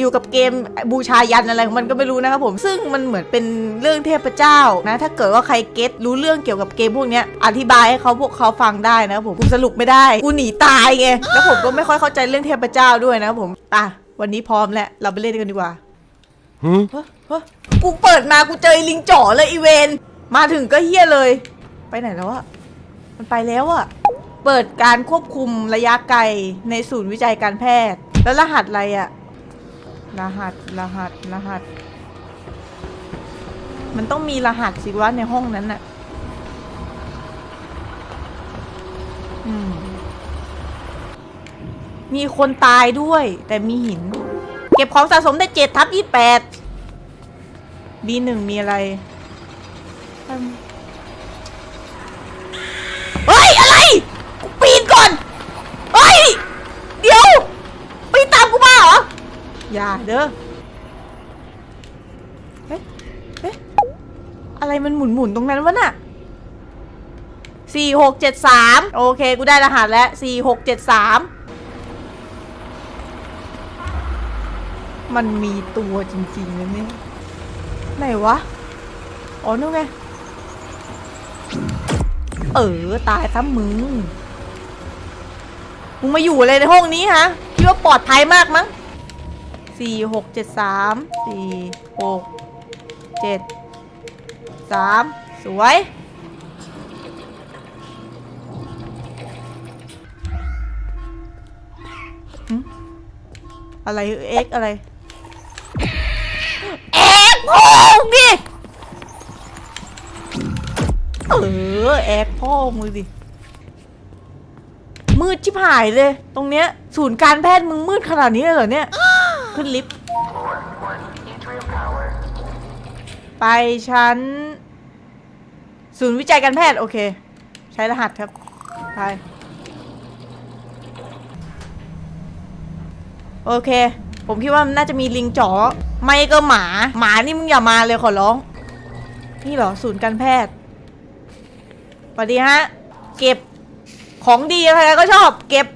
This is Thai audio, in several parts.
อยู่กับเกมบูชายันอะไรของมันก็ไม่รู้นะครับผมซึ่งมันเหมือนเป็นเรื่องเทพเจ้านะถ้าเกิดว่าใครเก็ตรู้เรื่องเกี่ยวกับเกมพวกเนี้ยอธิบายให้เขาพวกเขาฟังได้นะครับผมกูสรุปไม่ได้กูหนีตายไงแล้วผมก็ไม่ค่อยเข้าใจเรื่องเทพเจ้าด้วยนะครับผมอะวันนี้พร้อมแล้วเราไปเล่นกันดีกว่า Huh? เฮ้ยเฮ้ยกูเปิดมากูเจอไอ้ลิงจ่อเลยอีเวนมาถึงก็เฮี้ยเลย ไปไหนแล้วอะมันไปแล้วอะเปิดการควบคุมระยะไกลในศูนย์วิจัยการแพทย์ แล้วรหัสอะไรอะ รหัสรหัสรหัส มันต้องมีรหัสสิวะในห้องนั้นน่ะ อืม มีคนตายด้วย แต่มีหิน เก็บของสะสมได้เจ็ดทับยี่แปดบีหนึ่งมีอะไรอืมเฮ้ย อะไร กูปีนก่อน เฮ้ย เดี๋ยว ปีนตามกูมาเหรอ อย่าเด้อ เฮ้ยเฮ้ยอะไรมันหมุนหมุนตรงนั้นวะน่ะสี่หกเจ็ดสามโอเค กูได้รหัสแล้วสี่หกเจ็ดสามมันมีตัวจริงๆนะเนี่ยไหนวะ อ๋อนู่นไง เออ ตายซะมึง มึงมาอยู่อะไรในห้องนี้ฮะ คิดว่าปลอดภัยมากมั้งสี่หกเจ็ดสามสี่หก เจ็ดสามสวย อะไรเอ็กอะไร เอ็กพ่องดิ เออแอกพ่อมึงดิ มืดชิบหายเลย ตรงเนี้ย ศูนย์การแพทย์มึงมืดขนาดนี้เลยเหรอเนี่ย ขึ้นลิฟต์ ไปชั้น ศูนย์วิจัยการแพทย์ โอเค ใช้รหัสครับ ไป โอเค ผมคิดว่ามันน่าจะมีลิงจ๋อ ไม่ก็หมา หมานี่มึงอย่ามาเลยขอร้อง นี่เหรอ ศูนย์การแพทย์สวัสดีฮะ เก็บของดีใครก็ชอบ เก็บ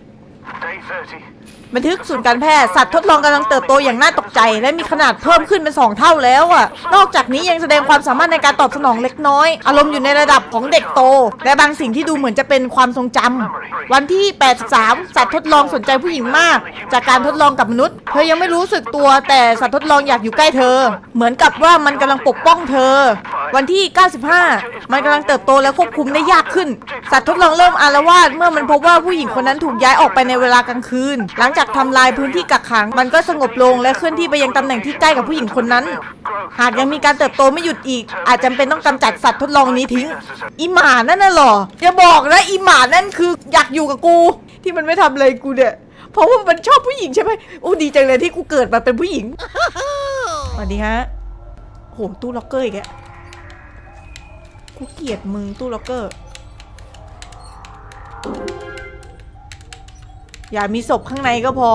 Day 30. บันทึกศูนย์การแพทย์สัตว์ทดลองกำลังเติบโตอย่างน่าตกใจ และมีขนาดเพิ่มขึ้นเป็นสองเท่าแล้วอะ นอกจากนี้ยังแสดงความสามารถในการตอบสนองเล็กน้อย อารมณ์อยู่ในระดับของเด็กโต และบางสิ่งที่ดูเหมือนจะเป็นความทรงจำวันที่ 83 สัตว์ทดลองสนใจผู้หญิงมาก จากการทดลองกับมนุษย์ เธอยังไม่รู้สึกตัวแต่สัตว์ทดลองอยากอยู่ใกล้เธอ เหมือนกับว่ามันกำลังปกป้องเธอ วันที่ 95 มันกำลังเติบโตและควบคุมได้ยากขึ้น สัตว์ทดลองเริ่มอารวาสเมื่อมันพบว่าผู้หญิงคนนั้นถูกย้ายออกไปในเวลากลางคืน หลังจากทำลายพื้นที่กักขัง มันก็สงบลงและเคลื่อนที่ไปยังตำแหน่งที่ใกล้กับผู้หญิงคนนั้น หากยังมีการเติบโตไม่หยุดอีก อาจจำเป็นต้องกำจัดสัตว์ทดลองนี้ทิ้ง อีหมานั่นน่ะเหรออย่าบอกนะอีหมานั่นคืออยากอยู่กับกู ที่มันไม่ทำอะไรกูเนี่ยเพราะว่ามันชอบผู้หญิงใช่ไหมโอ้ดีจังเลยที่กูเกิดมาเป็นผู้หญิงสวัสดีฮะโหตู้ล็อกเกอร์อีกแล้ว กูเกลียดมึงตู้ล็อกเกอร์ อย่ามีศพข้างในก็พอ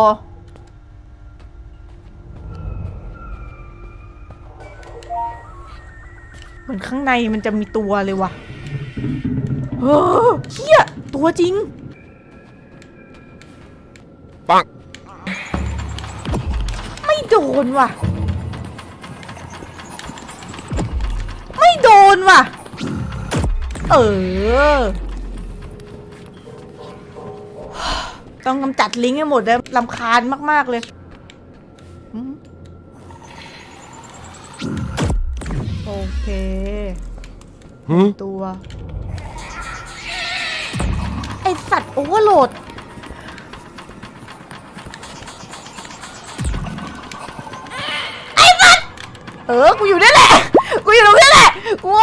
เหมือนข้างในมันจะมีตัวเลยว่ะเฮ้อเฮียตัวจริง Bonk. ไม่โดนว่ะ เออ ต้องกำจัดลิงก์ให้หมดเลยลำคาญมาก ๆ เลยอืมโอเค Huh? ตัว ไอสัตว์โอเวอร์โหลดไอ้สัตว์เออ กูอยู่นี่แหละ กูอยู่ตรงนี้แหละ กูโอ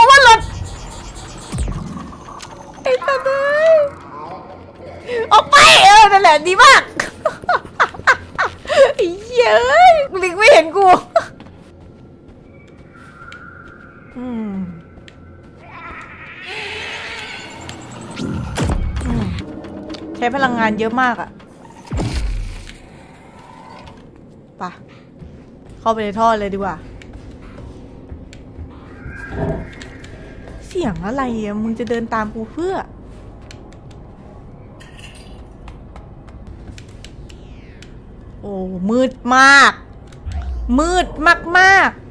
แหละดีมากเยเอ้ยลิงไม่เห็นกูอืมใช้พลังงานเยอะมากอะไปะเข้าไปในท่อเลยดีกว่า เสียงอะไรอะมึงจะเดินตามกูเพื่อ โอ้ มืดมาก มืดมากๆ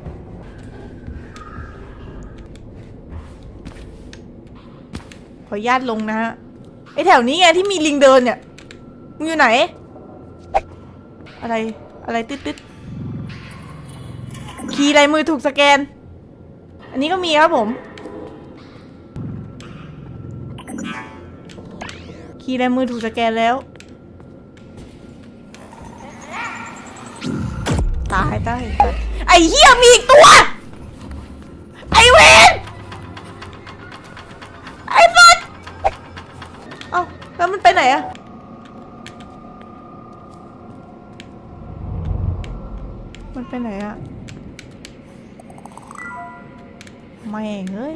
ขออนุญาตลงนะฮะไอแถวนี้ไงที่มีลิงเดินเนี่ยมึงอยู่ไหน อะไรอะไรตึ๊ดตึ๊ดคีย์ลายมือถูกสแกน อันนี้ก็มีครับผม คีย์ลายมือถูกสแกนแล้ว ตายตายตายไอ้เหี้ยมีอีกตัว ไอ้เวนไอ้สัสเอ้าแล้วมันไปไหนอะมันไปไหนอะไม่เอ้ย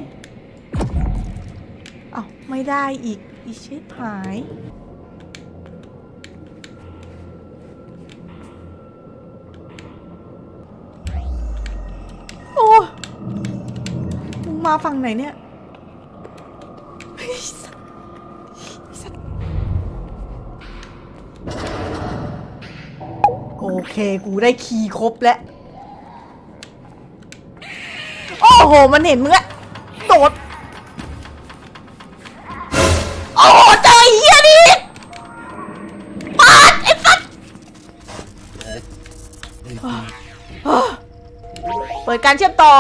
เอ้าไม่ได้อีก อีชิบหาย มึงมาฝั่งไหนเนี่ยเฮ้ยสัตว์สัตว์โอเค กูได้คีย์ครบแล้ว โอ้โห มันเห็นมึงอะโดด โอ้โหเจอไอ้เหี้ยนี่ปาดไอ้สัตว์เปิดการเชื่อมต่อ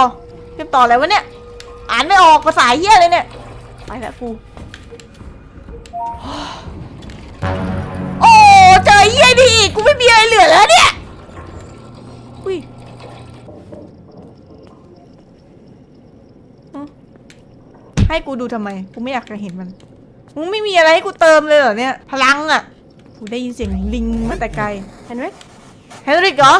เชื่อมต่ออะไรวะเนี่ยอ่านไม่ออกภาษาเหี้ยเลยเนี่ย ไปแล้วกู โอ้เจอเหี้ยดีอีก กูไม่มีอะไรเหลือแล้วเนี่ยอุ้ยให้กูดูทำไม กูไม่อยากจะเห็นมันมึงไม่มีอะไรให้กูเติมเลยเหรอเนี่ย พลังอะ กูได้ยินเสียงลิงมาแต่ไกล เห็นไหมเฮนริกเหรอ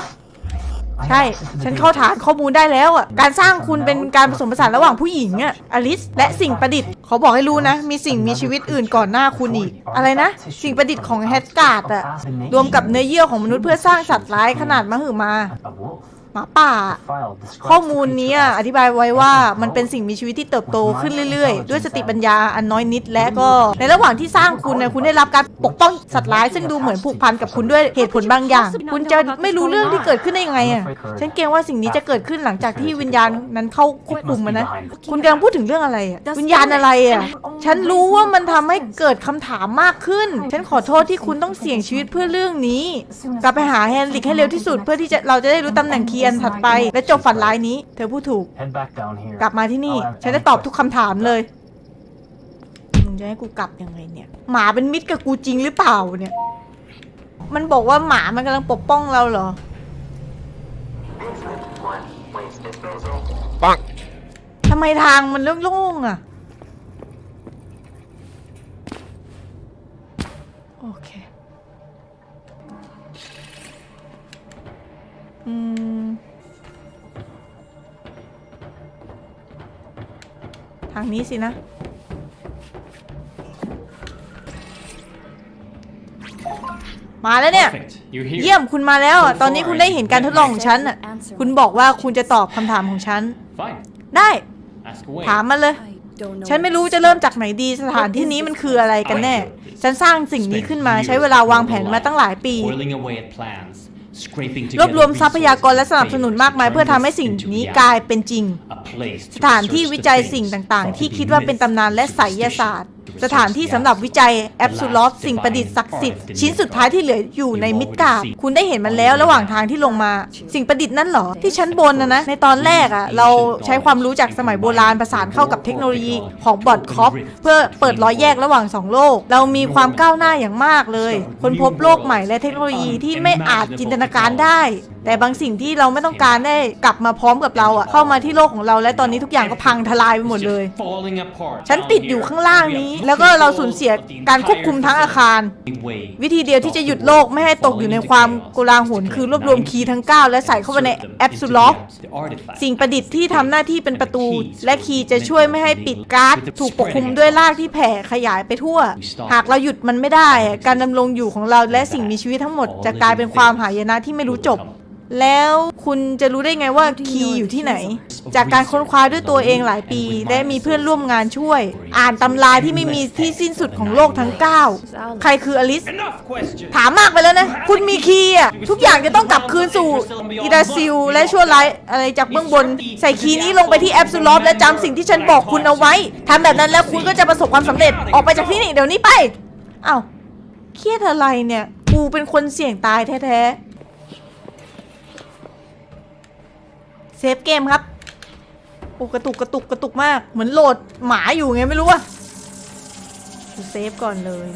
ใช่ ฉันเข้าฐานข้อมูลได้แล้วอะ การสร้างคุณเป็นการผสมผสานระหว่างผู้หญิงอะ อลิส และสิ่งประดิษฐ์ เขาบอกให้รู้นะ มีสิ่งมีชีวิตอื่นก่อนหน้าคุณอีก อะไรนะ สิ่งประดิษฐ์ของแฮตการ์ดอะ รวมกับเนื้อเยื่อของมนุษย์เพื่อสร้างสัตว์ร้ายขนาดมหึมา หมาป่า ข้อมูลนี้อะอธิบายไว้ว่ามันเป็นสิ่งมีชีวิตที่เติบโตขึ้นเรื่อยๆ ด้วยสติปัญญาอันน้อยนิดและก็ ในระหว่างที่สร้างคุณเนี่ยคุณได้รับการปกป้องสัตว์ร้ายซึ่งดูเหมือนผูกพันกับคุณด้วยเหตุผลบางอย่าง คุณจะไม่รู้เรื่องที่เกิดขึ้นได้ยังไงอะฉันเกรงว่าสิ่งนี้จะเกิดขึ้นหลังจากที่วิญญาณนั้นเข้าควบคุมมันนะ คุณกำลังพูดถึงเรื่องอะไรอะวิญญาณอะไรอะฉันรู้ว่ามันทำให้เกิดคำถามมากขึ้น ฉันขอโทษที่คุณต้องเสี่ยงชีวิตเพื่อเรื่องนี้ กลับไปหาแฮนริกให้เร็วที่สุดเพื่อที่จะเราจะได้รู้ตำแหน่งเคียนถัดไป และจบฝันร้ายนี้ เธอพูดถูกกลับมาที่นี่ ฉันจะตอบทุกคำถามเลย มึงจะให้กูกลับยังไงเนี่ย หมาเป็นมิตรกับกูจริงหรือเปล่าเนี่ย มันบอกว่าหมามันกำลังปกป้องเราเหรอ Bonk. ทำไมทางมันโล่งๆอะ โอเค อืม ทางนี้สินะ มาแล้วเนี่ย Perfect. You're here. เยี่ยมคุณมาแล้วอะตอนนี้คุณได้เห็นการทดลองของฉันอะ คุณบอกว่าคุณจะตอบคำถามของฉัน Fine. ได้ Ask away. ถามมาเลย ฉันไม่รู้จะเริ่มจากไหนดี สถานที่นี้มันคืออะไรกันแน่ ฉันสร้างสิ่งนี้ขึ้นมาใช้เวลาวางแผนมาตั้งหลายปี Toiling away at plans, scraping รวบ together รวมทรัพยากรและสนับสนุน resources มากมายเพื่อทำให้สิ่ง into นี้ reality. กลายเป็นจริง A place to สถานที่ research วิ the จัย things สิ่งต่าง thought ๆ to ที่ be คิดว่าเป็น myth ตำนานและไสยศาสตร์ สถานที่สำหรับวิจัยแอบสูลอฟสิ่งประดิษฐ์ศักดิ์สิทธิ์ชิ้นสุดท้ายที่เหลืออยู่ในมิดการ์ดคุณได้เห็นมันแล้วระหว่างทางที่ลงมา สิ่งประดิษฐ์นั่นเหรอ ที่ชั้นบนนะนะ ในตอนแรกอะ เราใช้ความรู้จากสมัยโบราณประสานเข้ากับเทคโนโลยีของบอดคอปเพื่อเปิดรอยแยกระหว่างสองโลก เรามีความก้าวหน้าอย่างมากเลยคนพบโลกใหม่และเทคโนโลยีที่ไม่อาจจินตนาการได้ แต่บางสิ่งที่เราไม่ต้องการได้กลับมาพร้อมกับเราอะเข้ามาที่โลกของเราและตอนนี้ทุกอย่างก็พังทลายไปหมดเลย It's just falling apart ฉัน down ติดอยู่ here. ข้างล่าง We have นี้ no แล้วก็เรา control สูญเสีย of the การควบคุมทั้งอาคาร entire way วิธีเดียวที่จะหยุดโลกไม่ให้ตกอยู่ในความโกลาหลคือรวบรวมคีย์ทั้ง 9 และใส่เข้าไปในแอปซูลอฟสิ่งประดิษฐ์ที่ทำหน้าที่เป็นประตู และคีย์จะช่วยไม่ให้ปิดการ์ดถูกปกคลุมด้วยรากที่แผ่ขยายไปทั่ว หากเราหยุดมันไม่ได้ การดำรงอยู่ของเราและสิ่งมีชีวิตทั้งหมดจะกลายเป็นความหายนะที่ไม่รู้จบ แล้วคุณจะรู้ได้ไงว่าคีย์อยู่ที่ไหน จากการค้นคว้าด้วยตัวเองหลายปี และมีเพื่อนร่วมงานช่วย อ่านตำราที่ไม่มีที่สิ้นสุดของโลกทั้ง 9 ใครคืออลิส Enough questions. ถามมากไปแล้วนะ คุณมีคีย์อะทุกอย่างจะต้องกลับคืนสู่อีดาซิล และชั่วร้ายอะไรจากเบื้องบน ใส่คีย์นี้ลงไปที่แอปซูลอฟและจำสิ่งที่ฉันบอกคุณเอาไว้ทำแบบนั้นแล้วคุณก็จะประสบความสำเร็จออกไปจากที่นี่เดี๋ยวนี้ไปเอ้าเครียดอะไรเนี่ยกูเป็นคนเสี่ยงตายแท้ๆ เซฟเกมครับโอ้กระตุกกระตุกกระตุกมาก เหมือนโหลดหมาอยู่ไงไม่รู้อะเซฟก่อนเลย